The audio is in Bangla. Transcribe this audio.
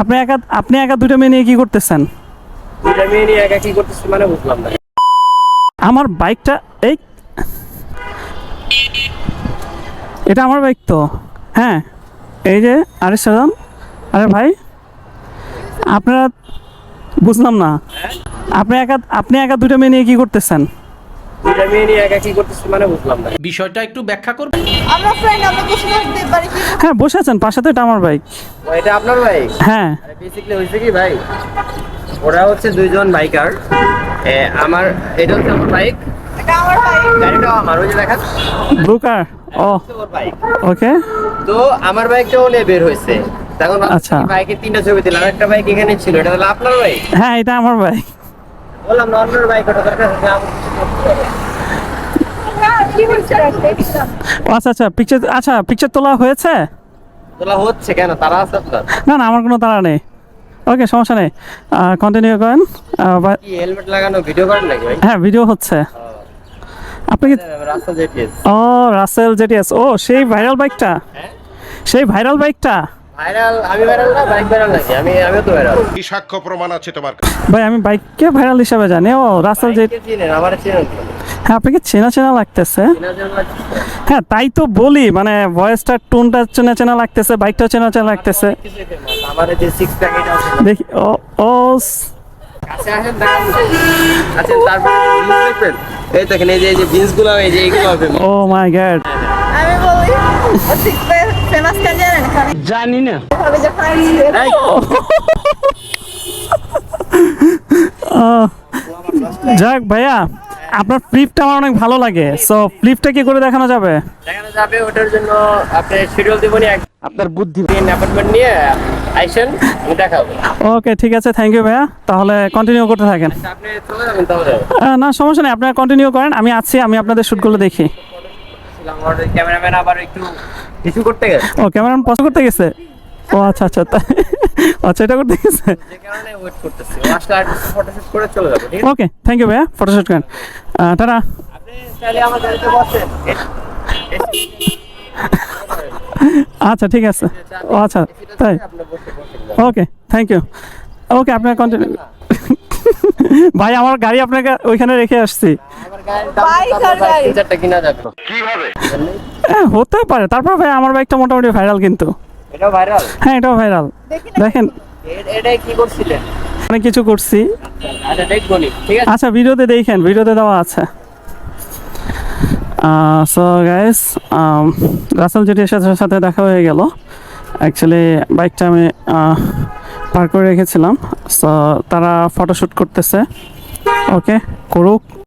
আপনি একা আপনি একা দুটো মেয়ে নিয়ে কি করতেছেন? দুইটা মেয়ে নিয়ে একা কি করতেছি মানে বুঝলাম না। আমার বাইকটা এই। এটা আমার বাইক তো। হ্যাঁ এই যে আরে সালাম। আরে ভাই আপনারা বুঝলাম না। আপনি একা আপনি একা দুটো মেয়ে নিয়ে কি করতেছেন? দুইটা মেয়ে নিয়ে একা কি করতেছি মানে বুঝলাম না। বিষয়টা একটু ব্যাখ্যা করবেন আমরা ফ্রেন্ড আমরা বসে থাকতে পারি কি হ্যাঁ বসে আছেন পাশে তো এটা আমার বাইক এটা আপনার বাইক হ্যাঁ। বেসিক্যালি হয়েছে কি ভাই? ওরা হচ্ছে দুইজন বাইকার আমার এটা হচ্ছে আমার বাইক এটা আমার ভাই। গাড়িটাও আমার ওই যে দেখেন। ব্লু কার ও বাইক ওকে তো আমার বাইকটাও নিয়ে বের হয়েছে তখন আচ্ছা। বাইকের তিনটা ছবি দিলাম একটা বাইক এখানে ছিল এটা হলো আপনার বাইক হ্যাঁ এটা আমার বাইক বললাম না অন্যের বাইক ওটা দরকার হচ্ছে আমার কিছু করতে হবে। কি হচ্ছে দেখছিলাম ও আচ্ছা আচ্ছা পিকচার আচ্ছা পিকচার তোলা হয়েছে? তোলা হচ্ছে কেন? তারা আছে আপনার না না আমার কোনো তাড়া নেই। ওকে সমস্যা নেই। কন্টিনিউ করেন। হেলমেট লাগানো ভিডিও করেন নাকি ভাই? হ্যাঁ ভিডিও হচ্ছে। আপনি কি রাস্তা যেটিএস ও রাসেল জেটিএস ও সেই ভাইরাল বাইকটা হ্যাঁ? সেই ভাইরাল বাইকটা ভাইরাল আমি ভাইরাল না বাইক ভাইরাল নাকি? আমি আমিও তো ভাইরাল কি সাক্ষ্য প্রমাণ আছে তোমার কাছে। ভাই আমি বাইককে ভাইরাল হিসাবে জানি। ও রাসেল জেট চিনেন আমার চিনেন? হ্যাঁ আপনাকে চেনা চেনা লাগতেছে। হ্যাঁ তাই তো বলি মানে ভয়েসটার টোনটা চেনা চেনা লাগতেছে বাইকটাও চেনা চেনা লাগতেছে। দেখি ও ও এই দেখেন এই যে এই যে জিন্স এই যে এইগুলো হবে ও মাই গড আমি বলি ফেমাস কেন জানেন জানি না এইভাবে যখন যাক ভাইয়া আপনার ফ্লিপটা আমার অনেক ভালো লাগে। সো ফ্লিপটা কি করে দেখানো যাবে? দেখানো যাবে ওটার জন্য আপনি শিডিউল দিবনি আপনার বুদ্ধি অ্যাপয়েন্টমেন্ট নিয়ে আইসেন আমি দেখাবো। ওকে ঠিক আছে থ্যাংক ইউ ভাইয়া। তাহলে কন্টিনিউ করতে থাকেন। আচ্ছা, আপনি চলে যাবেন তাহলে। না সমস্যা নেই আপনারা কন্টিনিউ করেন আমি আছি আমি আপনাদের শ্যুটগুলো দেখি। ক্যামেরাম্যান আবার একটু কিছু করতে গেছে। ও ক্যামেরাম্যান পছন্দ করতে গেছে? ও আচ্ছা আচ্ছা তাই আচ্ছা এটা করতে গেছে? যে কারণে ওয়েট করতেছি। ও আসলে আর ফটোশুট করে চলে যাব ঠিক আছে? ওকে থ্যাংক ইউ ভাইয়া ফটোশ্যুট করেন। টাটা। আচ্ছা ঠিক আছে। ও আচ্ছা তাই। আপনি বসে বসেন ওকে থ্যাংক ইউ ওকে আপনার কন্টিনিউ ভাই আমার গাড়ি আপনাকে ওইখানে রেখে আসছি। যাবে। হ্যাঁ হতে পারে। তারপর ভাই আমার বাইকটা মোটামুটি ভাইরাল কিন্তু। এটাও ভাইরাল হ্যাঁ এটাও ভাইরাল দেখেন। এটাই কি করছিলেন? অনেক কিছু করছি। আচ্ছা দেখব ঠিক আছে? আচ্ছা ভিডিওতে দেখেন ভিডিওতে দেওয়া আছে। সো গাইস রাসেল জেটির সাথে সাথে দেখা হয়ে গেল। অ্যাকচুয়ালি বাইকটা আমি পার করে রেখেছিলাম। সো তারা ফটোশ্যুট করতেছে। ওকে করুক।